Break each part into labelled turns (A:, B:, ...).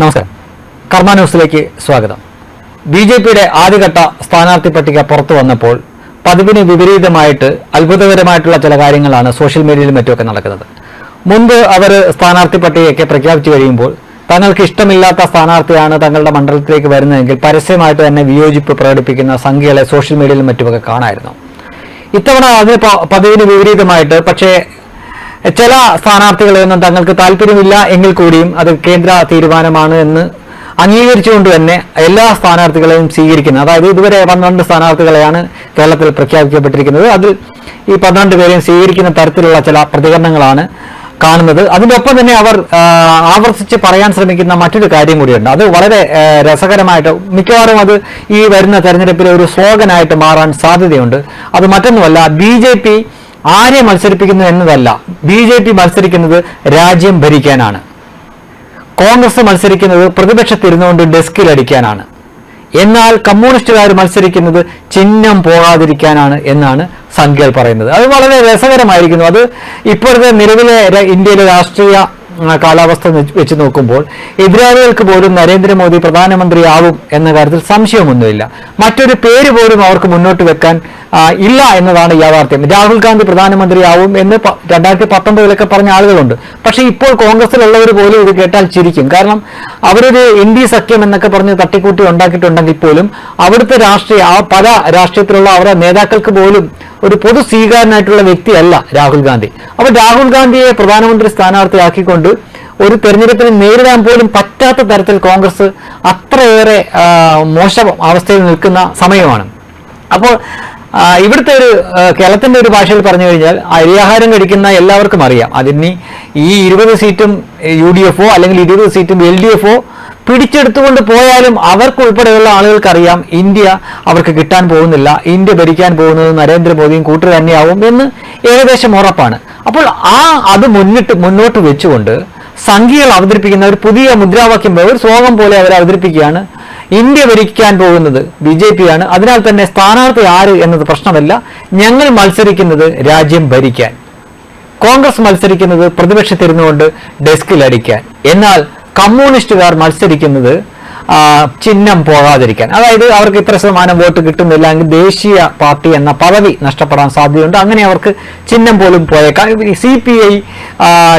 A: നമസ്കാരം. കർമ്മ ന്യൂസിലേക്ക് സ്വാഗതം. ബി ജെ പിയുടെ ആദ്യഘട്ട സ്ഥാനാർത്ഥി പട്ടിക പുറത്തു വന്നപ്പോൾ പതിവിന് വിപരീതമായിട്ട് അത്ഭുതകരമായിട്ടുള്ള ചില കാര്യങ്ങളാണ് സോഷ്യൽ മീഡിയയിലും മറ്റുമൊക്കെ നടക്കുന്നത്. മുൻപ് അവർ സ്ഥാനാർത്ഥി പട്ടികയൊക്കെ പ്രഖ്യാപിച്ചു കഴിയുമ്പോൾ തങ്ങൾക്ക് ഇഷ്ടമില്ലാത്ത സ്ഥാനാർത്ഥിയാണ് തങ്ങളുടെ മണ്ഡലത്തിലേക്ക് വരുന്നതെങ്കിൽ പരസ്യമായിട്ട് തന്നെ വിയോജിപ്പ് പ്രകടിപ്പിക്കുന്ന സംഖ്യകളെ സോഷ്യൽ മീഡിയയിലും മറ്റുമൊക്കെ കാണായിരുന്നു. ഇത്തവണ അതിന് പതിവിന് വിപരീതമായിട്ട് പക്ഷേ ചില സ്ഥാനാർത്ഥികളെയൊന്നും തങ്ങൾക്ക് താല്പര്യമില്ല എങ്കിൽ കൂടിയും അത് കേന്ദ്ര തീരുമാനമാണ് എന്ന് അംഗീകരിച്ചുകൊണ്ട് തന്നെ എല്ലാ സ്ഥാനാർത്ഥികളെയും സ്വീകരിക്കുന്നത്. അതായത് ഇതുവരെ പന്ത്രണ്ട് സ്ഥാനാർത്ഥികളെയാണ് കേരളത്തിൽ പ്രഖ്യാപിക്കപ്പെട്ടിരിക്കുന്നത്. അതിൽ ഈ പന്ത്രണ്ട് പേരെയും സ്വീകരിക്കുന്ന തരത്തിലുള്ള ചില പ്രതികരണങ്ങളാണ് കാണുന്നത്. അതിന്റെ ഒപ്പം തന്നെ അവർ ആവർത്തിച്ച് പറയാൻ ശ്രമിക്കുന്ന മറ്റൊരു കാര്യം കൂടിയുണ്ട്. അത് വളരെ രസകരമായിട്ട് മിക്കവാറും അത് ഈ വരുന്ന തെരഞ്ഞെടുപ്പിലെ ഒരു സ്ലോഗനായിട്ട് മാറാൻ സാധ്യതയുണ്ട്. അത് മറ്റൊന്നുമല്ല ബി ജെ പി ആരെ മത്സരിപ്പിക്കുന്നു എന്നതല്ല. ബി ജെ പി മത്സരിക്കുന്നത് രാജ്യം ഭരിക്കാനാണ്. കോൺഗ്രസ് മത്സരിക്കുന്നത് പ്രതിപക്ഷത്തിരുന്നുകൊണ്ട് ഡെസ്കിൽ അടിക്കാനാണ് എന്നാൽ കമ്മ്യൂണിസ്റ്റുകാർ മത്സരിക്കുന്നത് ചിഹ്നം പോകാതിരിക്കാനാണ് എന്നാണ് സംഖ്യകൾ പറയുന്നത്. അത് വളരെ രസകരമായിരിക്കുന്നു. അത് ഇപ്പോഴത്തെ നിലവിലെ ഇന്ത്യയിലെ രാഷ്ട്രീയ കാലാവസ്ഥ വെച്ച് നോക്കുമ്പോൾ എതിരാളികൾക്ക് പോലും നരേന്ദ്രമോദി പ്രധാനമന്ത്രിയാവും എന്ന കാര്യത്തിൽ സംശയമൊന്നുമില്ല. മറ്റൊരു പേര് പോലും അവർക്ക് മുന്നോട്ട് വെക്കാൻ ഇല്ല എന്നതാണ് യാഥാർത്ഥ്യം. രാഹുൽ ഗാന്ധി പ്രധാനമന്ത്രിയാവും എന്ന് രണ്ടായിരത്തി പത്തൊമ്പതിലൊക്കെ പറഞ്ഞ ആളുകളുണ്ട്. പക്ഷേ ഇപ്പോൾ കോൺഗ്രസിലുള്ളവർ പോലും ഇത് കേട്ടാൽ ചിരിക്കും. കാരണം അവരൊരു എൻ ഡി സഖ്യം എന്നൊക്കെ പറഞ്ഞ് തട്ടിക്കൂട്ടി ഉണ്ടാക്കിയിട്ടുണ്ടെങ്കിൽ പോലും അവിടുത്തെ രാഷ്ട്രീയ ആ പല രാഷ്ട്രീയത്തിലുള്ള അവരുടെ നേതാക്കൾക്ക് പോലും ഒരു പൊതു സ്വീകാരനായിട്ടുള്ള വ്യക്തിയല്ല രാഹുൽ ഗാന്ധി. അപ്പോൾ രാഹുൽ ഗാന്ധിയെ പ്രധാനമന്ത്രി സ്ഥാനാർത്ഥിയാക്കിക്കൊണ്ട് ഒരു തെരഞ്ഞെടുപ്പിനെ നേരിടാൻ പോലും പറ്റാത്ത തരത്തിൽ കോൺഗ്രസ് അത്രയേറെ മോശം അവസ്ഥയിൽ നിൽക്കുന്ന സമയമാണ്. അപ്പോൾ ഇവിടുത്തെ ഒരു കേരളത്തിന്റെ ഒരു ഭാഷയിൽ പറഞ്ഞു കഴിഞ്ഞാൽ അരിയാഹാരം കഴിക്കുന്ന എല്ലാവർക്കും അറിയാം. അതിന് ഈ ഇരുപത് സീറ്റും യു ഡി എഫോ അല്ലെങ്കിൽ ഇരുപത് സീറ്റും എൽ ഡി എഫോ പിടിച്ചെടുത്തുകൊണ്ട് പോയാലും അവർക്ക് ഉൾപ്പെടെയുള്ള ആളുകൾക്കറിയാം ഇന്ത്യ അവർക്ക് കിട്ടാൻ പോകുന്നില്ല ഇന്ത്യ ഭരിക്കാൻ പോകുന്നത് നരേന്ദ്രമോദിയും കൂട്ടർ തന്നെയാവും എന്ന് ഏകദേശം ഉറപ്പാണ്. അപ്പോൾ ആ അത് മുന്നിട്ട് മുന്നോട്ട് വെച്ചുകൊണ്ട് സംഖ്യകൾ അവതരിപ്പിക്കുന്ന ഒരു പുതിയ മുദ്രാവാക്യം ഒരു സ്വാഗം പോലെ അവർ അവതരിപ്പിക്കുകയാണ് ഇന്ത്യ ഭരിക്കാൻ പോകുന്നത് ബി ജെ പി ആണ് അതിനാൽ തന്നെ സ്ഥാനാർത്ഥി ആര് എന്നത് പ്രശ്നമല്ല. ഞങ്ങൾ മത്സരിക്കുന്നത് രാജ്യം ഭരിക്കാൻ. കോൺഗ്രസ് മത്സരിക്കുന്നത് പ്രതിപക്ഷത്തിരുന്നുകൊണ്ട് ഡെസ്കിൽ അടിക്കാൻ എന്നാൽ കമ്മ്യൂണിസ്റ്റുകാർ മത്സരിക്കുന്നത് ചിഹ്നം പോകാതിരിക്കാൻ. അതായത് അവർക്ക് ഇത്ര ശതമാനം വോട്ട് കിട്ടുന്നില്ല എങ്കിൽ ദേശീയ പാർട്ടി എന്ന പദവി നഷ്ടപ്പെടാൻ സാധ്യതയുണ്ട്. അങ്ങനെ അവർക്ക് ചിഹ്നം പോലും പോയേക്കാം. സി പി ഐ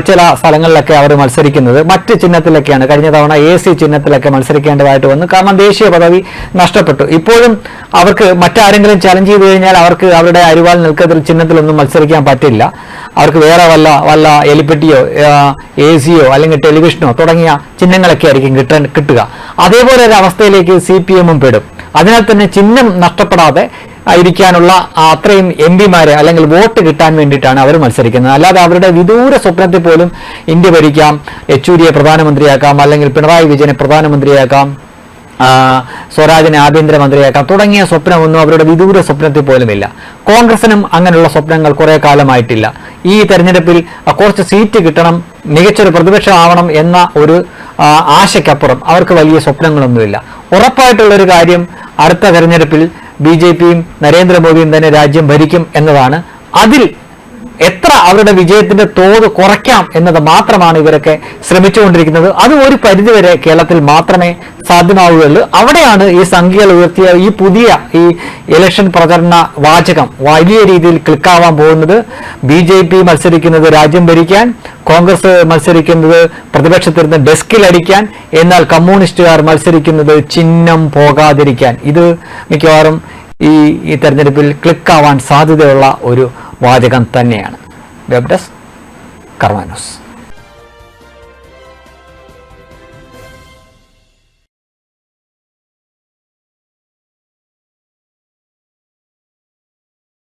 A: ചില സ്ഥലങ്ങളിലൊക്കെ അവർ മത്സരിക്കുന്നത് മറ്റ് ചിഹ്നത്തിലൊക്കെയാണ്. കഴിഞ്ഞ തവണ എ സി ചിഹ്നത്തിലൊക്കെ മത്സരിക്കേണ്ടതായിട്ട് വന്നു. കാരണം ദേശീയ പദവി നഷ്ടപ്പെട്ടു. ഇപ്പോഴും അവർക്ക് മറ്റാരെങ്കിലും ചലഞ്ച് ചെയ്ത് കഴിഞ്ഞാൽ അവർക്ക് അവരുടെ അരിവാൾ നിൽക്കത്തിൽ ചിഹ്നത്തിലൊന്നും മത്സരിക്കാൻ പറ്റില്ല. അവർക്ക് വേറെ വല്ല വല്ല എലിപ്പെട്ടിയോ എ സിയോ അല്ലെങ്കിൽ ടെലിവിഷനോ തുടങ്ങിയ ചിഹ്നങ്ങളൊക്കെ ആയിരിക്കും കിട്ടാൻ കിട്ടുക. അതേപോലെ ഒരു അവസ്ഥയിലേക്ക് സി പി എമ്മും പെടും. അതിനാൽ തന്നെ ചിഹ്നം നഷ്ടപ്പെടാതെ ഇരിക്കാനുള്ള അത്രയും എം പിമാരെ അല്ലെങ്കിൽ വോട്ട് കിട്ടാൻ വേണ്ടിയിട്ടാണ് അവർ മത്സരിക്കുന്നത്. അല്ലാതെ അവരുടെ വിദൂര സ്വപ്നത്തിൽ പോലും ഇന്ത്യ ഭരിക്കാം. യെച്ചൂരിയെ പ്രധാനമന്ത്രിയാക്കാം അല്ലെങ്കിൽ പിണറായി വിജയനെ പ്രധാനമന്ത്രിയാക്കാം. സ്വരാജിനെ ആഭ്യന്തരമന്ത്രിയാക്കാം തുടങ്ങിയ സ്വപ്നമൊന്നും അവരുടെ വിദൂര സ്വപ്നത്തിൽ പോലുമില്ല. കോൺഗ്രസിനും അങ്ങനെയുള്ള സ്വപ്നങ്ങൾ കുറെ കാലമായിട്ടില്ല. ഈ തെരഞ്ഞെടുപ്പിൽ കുറച്ച് സീറ്റ് കിട്ടണം മികച്ചൊരു പ്രതിപക്ഷമാവണം എന്ന ഒരു ആശയ്ക്കപ്പുറം അവർക്ക് വലിയ സ്വപ്നങ്ങളൊന്നുമില്ല. ഉറപ്പായിട്ടുള്ള ഒരു കാര്യം അടുത്ത തെരഞ്ഞെടുപ്പിൽ ബി ജെ പിയും നരേന്ദ്രമോദിയും തന്നെ രാജ്യം ഭരിക്കും എന്നതാണ്. അതിൽ എത്ര അവരുടെ വിജയത്തിന്റെ തോത് കുറയ്ക്കാം എന്നത് മാത്രമാണ് ഇവരൊക്കെ ശ്രമിച്ചുകൊണ്ടിരിക്കുന്നത്. അത് ഒരു പരിധിവരെ കേരളത്തിൽ മാത്രമേ സാധ്യമാവുകയുള്ളൂ. അവിടെയാണ് ഈ സംഖ്യകൾ ഉയർത്തിയ ഈ പുതിയ ഈ ഇലക്ഷൻ പ്രചരണ വാചകം വലിയ രീതിയിൽ ക്ലിക്കാവാൻ പോകുന്നത്. ബി ജെ പി മത്സരിക്കുന്നത് രാജ്യം ഭരിക്കാൻ കോൺഗ്രസ് മത്സരിക്കുന്നത് പ്രതിപക്ഷത്തിരുന്ന് ഡെസ്കിൽ അടിക്കാൻ എന്നാൽ കമ്മ്യൂണിസ്റ്റുകാർ മത്സരിക്കുന്നത് ചിഹ്നം പോകാതിരിക്കാൻ. ഇത് മിക്കവാറും ഈ ഈ തെരഞ്ഞെടുപ്പിൽ ക്ലിക്കാവാൻ സാധ്യതയുള്ള ഒരു വാചകം തന്നെയാണ്. Web desk കർമാനോസ്